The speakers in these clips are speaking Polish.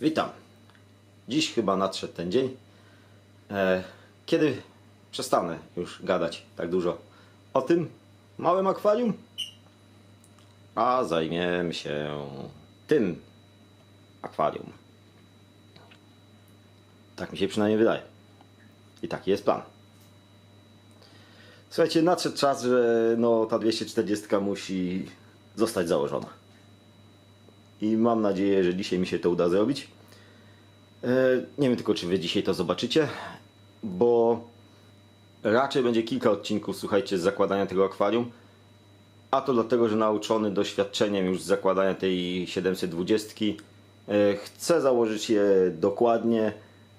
Witam. Dziś chyba nadszedł ten dzień, e, kiedy przestanę już gadać tak dużo o tym małym akwarium, a zajmiemy się tym akwarium. Tak mi się przynajmniej wydaje. I taki jest plan. Słuchajcie, nadszedł czas, że no, ta 240 musi zostać założona. I mam nadzieję, że dzisiaj mi się to uda zrobić. E, Nie wiem tylko, czy wy dzisiaj to zobaczycie, bo raczej będzie kilka odcinków, słuchajcie, z zakładania tego akwarium. A to dlatego, że nauczony doświadczeniem już z zakładania tej 720 e, chcę założyć je dokładnie,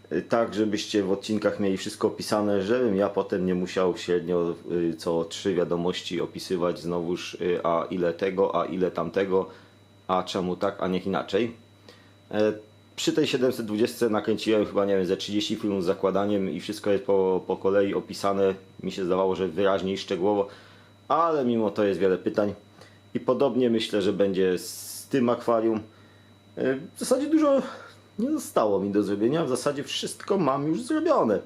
e, tak żebyście w odcinkach mieli wszystko opisane, żebym ja potem nie musiał średnio co trzy wiadomości opisywać znowuż, a ile tego, a ile tamtego, a czemu tak, a niech inaczej. E, Przy tej 720 nakręciłem chyba, nie wiem, ze 30 filmów z zakładaniem i wszystko jest po, po kolei opisane. Mi się zdawało, że wyraźnie i szczegółowo, ale mimo to jest wiele pytań. I podobnie myślę, że będzie z tym akwarium. E, W zasadzie dużo nie zostało mi do zrobienia. W zasadzie wszystko mam już zrobione.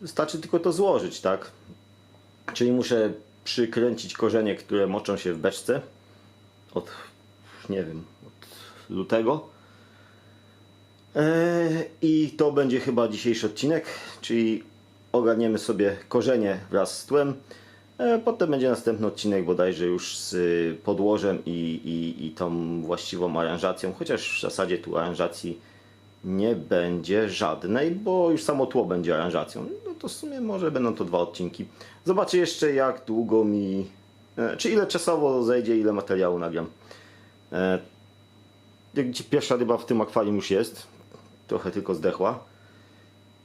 Wystarczy tylko to złożyć, tak? Czyli muszę przykręcić korzenie, które moczą się w beczce od, nie wiem, od lutego. Eee, I to będzie chyba dzisiejszy odcinek, czyli ogarniemy sobie korzenie wraz z tłem. Eee, Potem będzie następny odcinek bodajże już z podłożem i, i, i tą właściwą aranżacją, chociaż w zasadzie tu aranżacji nie będzie żadnej, bo już samo tło będzie aranżacją. No to w sumie może będą to dwa odcinki. Zobaczę jeszcze jak długo mi, e, czy ile czasowo zejdzie, ile materiału nagram. E, jak pierwsza ryba w tym akwarium już jest. Trochę tylko zdechła.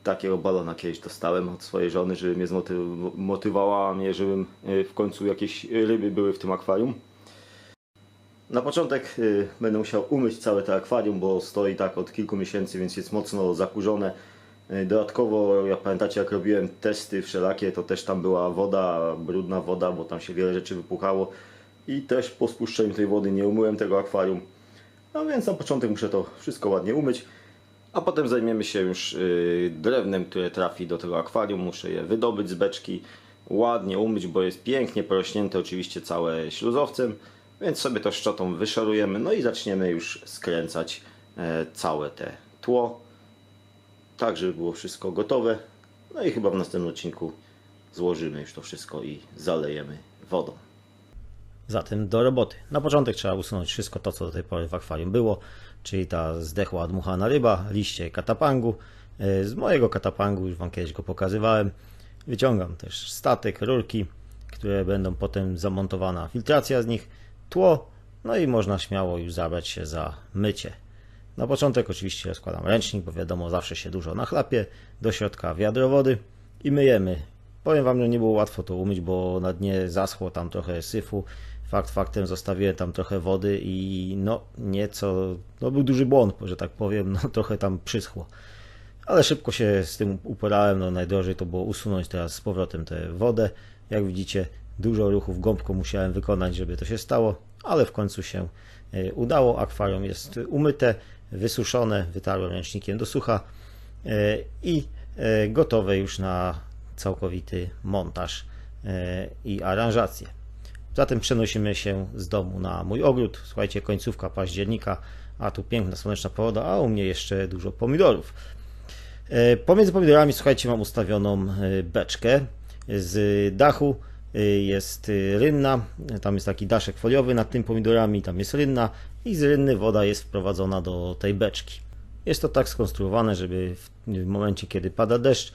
Takiego balona kiedyś dostałem od swojej żony, żeby mnie zmoty- motywowała mnie, żebym e, w końcu jakieś ryby były w tym akwarium. Na początek y, będę musiał umyć całe to akwarium, bo stoi tak od kilku miesięcy, więc jest mocno zakurzone. Dodatkowo, jak pamiętacie, jak robiłem testy wszelakie, to też tam była woda, brudna woda, bo tam się wiele rzeczy wypuchało. I też po spuszczeniu tej wody nie umyłem tego akwarium. No więc na początek muszę to wszystko ładnie umyć. A potem zajmiemy się już y, drewnem, które trafi do tego akwarium. Muszę je wydobyć z beczki, ładnie umyć, bo jest pięknie porośnięte oczywiście całe śluzowcem. Więc sobie to szczotą wyszorujemy, no i zaczniemy już skręcać e, całe te tło. Tak, żeby było wszystko gotowe. No i chyba w następnym odcinku złożymy już to wszystko i zalejemy wodą. Zatem do roboty. Na początek trzeba usunąć wszystko to, co do tej pory w akwarium było, czyli ta zdechła, dmuchana ryba, liście katapangu. E, Z mojego katapangu, już Wam kiedyś go pokazywałem, wyciągam też statek, rurki, które będą potem zamontowana filtracja z nich, tło, no i można śmiało już zabrać się za mycie. Na początek oczywiście rozkładam ręcznik, bo wiadomo, zawsze się dużo nachlapie, do środka wiadro wody i myjemy. Powiem Wam, że nie było łatwo to umyć, bo na dnie zaschło tam trochę syfu. Fakt faktem zostawiłem tam trochę wody i no nieco, no był duży błąd, że tak powiem, no trochę tam przyschło. Ale szybko się z tym uporałem, no najdrożej to było usunąć teraz z powrotem tę wodę. Jak widzicie, dużo ruchów gąbką musiałem wykonać, żeby to się stało, ale w końcu się e, udało. Akwarium jest umyte, wysuszone, wytarłem ręcznikiem do sucha e, i e, gotowe już na całkowity montaż e, i aranżację. Zatem przenosimy się z domu na mój ogród. Słuchajcie, końcówka października, a tu piękna słoneczna pogoda, a u mnie jeszcze dużo pomidorów. E, Pomiędzy pomidorami, słuchajcie, mam ustawioną e, beczkę. Z dachu jest rynna, tam jest taki daszek foliowy nad tym pomidorami, tam jest rynna i z rynny woda jest wprowadzona do tej beczki. Jest to tak skonstruowane, żeby w momencie, kiedy pada deszcz,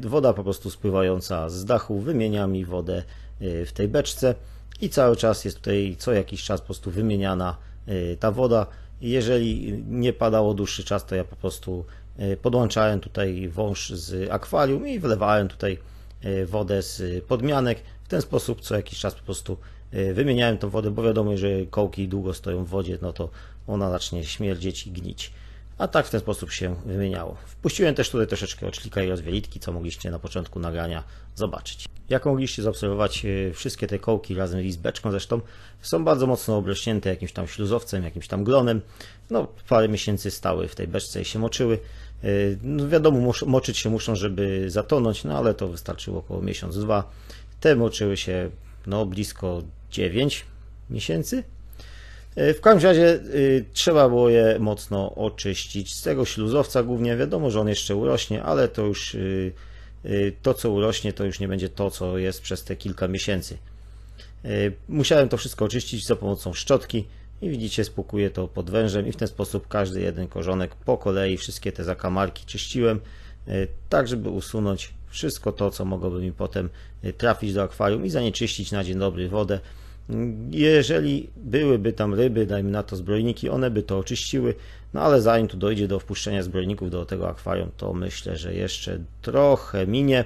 woda po prostu spływająca z dachu wymienia mi wodę y, w tej beczce i cały czas jest tutaj co jakiś czas po prostu wymieniana y, ta woda. Jeżeli nie padało dłuższy czas, to ja po prostu y, podłączałem tutaj wąż z akwarium i wlewałem tutaj y, wodę z podmianek. W ten sposób co jakiś czas po prostu y, wymieniałem tą wodę, bo wiadomo, że kołki długo stoją w wodzie, no to ona zacznie śmierdzieć i gnić. A tak w ten sposób się wymieniało. Wpuściłem też tutaj troszeczkę oczlika i rozwielitki, co mogliście na początku nagrania zobaczyć. Jak mogliście zaobserwować, e, wszystkie te kołki razem z beczką zresztą są bardzo mocno obrośnięte jakimś tam śluzowcem, jakimś tam glonem. No, parę miesięcy stały w tej beczce i się moczyły. E, No, wiadomo, moczyć się muszą, żeby zatonąć, no ale to wystarczyło około miesiąc, dwa. Te moczyły się no, blisko 9 miesięcy. E, W każdym razie y, trzeba było je mocno oczyścić. Z tego śluzowca głównie wiadomo, że on jeszcze urośnie, ale to już y, to, co urośnie, to już nie będzie to, co jest przez te kilka miesięcy. Musiałem to wszystko oczyścić za pomocą szczotki i widzicie, spłukuję to pod wężem i w ten sposób każdy jeden korzonek po kolei, wszystkie te zakamarki czyściłem, tak żeby usunąć wszystko to, co mogłoby mi potem trafić do akwarium i zanieczyścić na dzień dobry wodę. Jeżeli byłyby tam ryby, dajmy na to zbrojniki, one by to oczyściły, no ale zanim tu dojdzie do wpuszczenia zbrojników do tego akwarium, to myślę, że jeszcze trochę minie,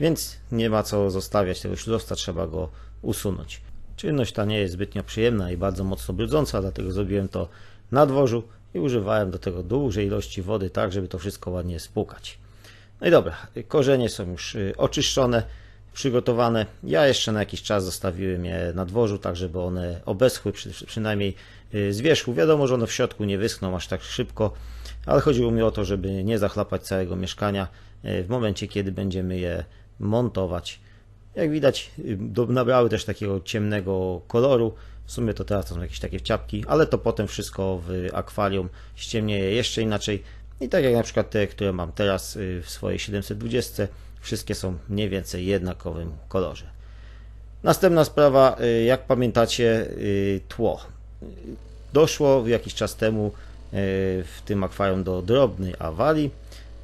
więc nie ma co zostawiać tego śluzowca, trzeba go usunąć. Czynność ta nie jest zbytnio przyjemna i bardzo mocno brudząca, dlatego zrobiłem to na dworzu i używałem do tego dużej ilości wody, tak żeby to wszystko ładnie spłukać. No i dobra, korzenie są już y, oczyszczone, przygotowane. Ja jeszcze na jakiś czas zostawiłem je na dworzu, tak żeby one obeschły przy, przynajmniej y, z wierzchu. Wiadomo, że one w środku nie wyschną aż tak szybko, ale chodziło mi o to, żeby nie zachlapać całego mieszkania y, w momencie, kiedy będziemy je montować. Jak widać, y, nabrały też takiego ciemnego koloru. W sumie to teraz są jakieś takie wciapki, ale to potem wszystko w akwarium ściemnieje jeszcze inaczej. I tak jak na przykład te, które mam teraz w swojej 720, wszystkie są mniej więcej jednakowym kolorze. Następna sprawa, y, jak pamiętacie, y, tło. Doszło jakiś czas temu y, w tym akwarium do drobnej awarii.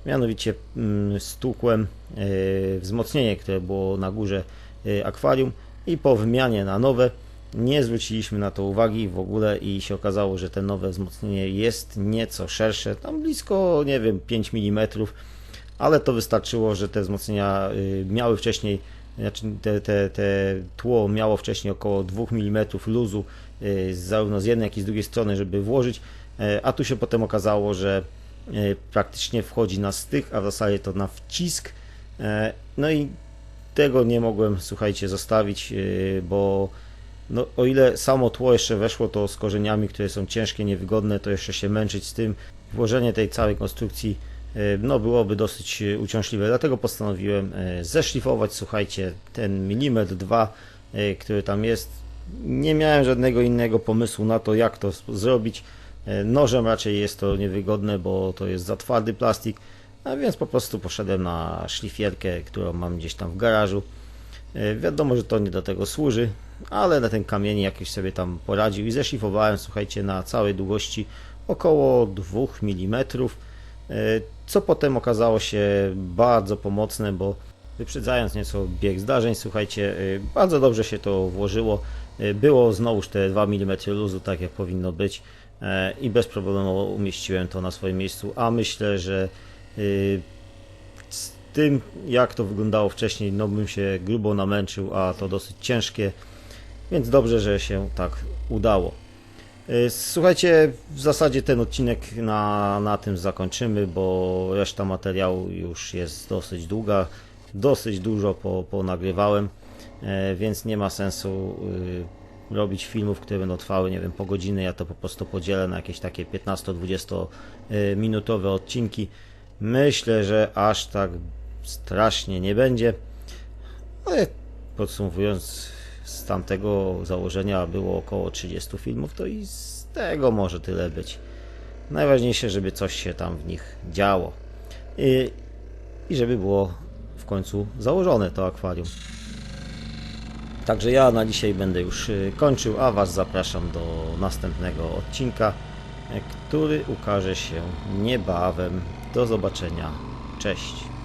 Mianowicie mm, stukłem y, wzmocnienie, które było na górze akwarium i po wymianie na nowe nie zwróciliśmy na to uwagi w ogóle i się okazało, że te nowe wzmocnienie jest nieco szersze, tam blisko, nie wiem, 5 mm, ale to wystarczyło, że te wzmocnienia y, miały wcześniej, znaczy te, te, te tło miało wcześniej około 2 mm luzu, y, zarówno z jednej, jak i z drugiej strony, żeby włożyć, e, a tu się potem okazało, że e, praktycznie wchodzi na styk, a w zasadzie to na wcisk. E, No i tego nie mogłem, słuchajcie, zostawić, bo no, o ile samo tło jeszcze weszło, to z korzeniami, które są ciężkie, niewygodne, to jeszcze się męczyć z tym. Włożenie tej całej konstrukcji no, byłoby dosyć e, uciążliwe, dlatego postanowiłem e, zeszlifować, słuchajcie, ten milimetr, dwa, e, który tam jest. Nie miałem żadnego innego pomysłu na to, jak to zrobić. E, Nożem raczej jest to niewygodne, bo to jest za twardy plastik, a więc po prostu poszedłem na szlifierkę, którą mam gdzieś tam w garażu. E, Wiadomo, że to nie do tego służy, ale na ten kamień jakoś sobie tam poradził i zeszlifowałem, słuchajcie, na całej długości około 2 mm, e, co potem okazało się bardzo pomocne, bo wyprzedzając nieco bieg zdarzeń, słuchajcie, e, bardzo dobrze się to włożyło. E, Było znowuż te 2 mm luzu, tak jak powinno być e, i bez problemu umieściłem to na swoim miejscu, a myślę, że e, z tym, jak to wyglądało wcześniej, no bym się grubo namęczył, a to dosyć ciężkie, więc dobrze, że się tak udało. Y, Słuchajcie, w zasadzie ten odcinek na, na tym zakończymy, bo reszta materiału już jest dosyć długa, dosyć dużo po, ponagrywałem, e, więc nie ma sensu y, robić filmów, które będą trwały, nie wiem, po godziny. Ja to po prostu podzielę na jakieś takie 15-20 y, minutowe odcinki. Myślę, że aż tak strasznie nie będzie. Ale podsumowując, z tamtego założenia było około 30 filmów, to i z tego może tyle być. Najważniejsze, żeby coś się tam w nich działo. I, i żeby było w końcu założone to akwarium. Także ja na dzisiaj będę już y, kończył, a Was zapraszam do następnego odcinka, y, który ukaże się niebawem. Do zobaczenia. Cześć.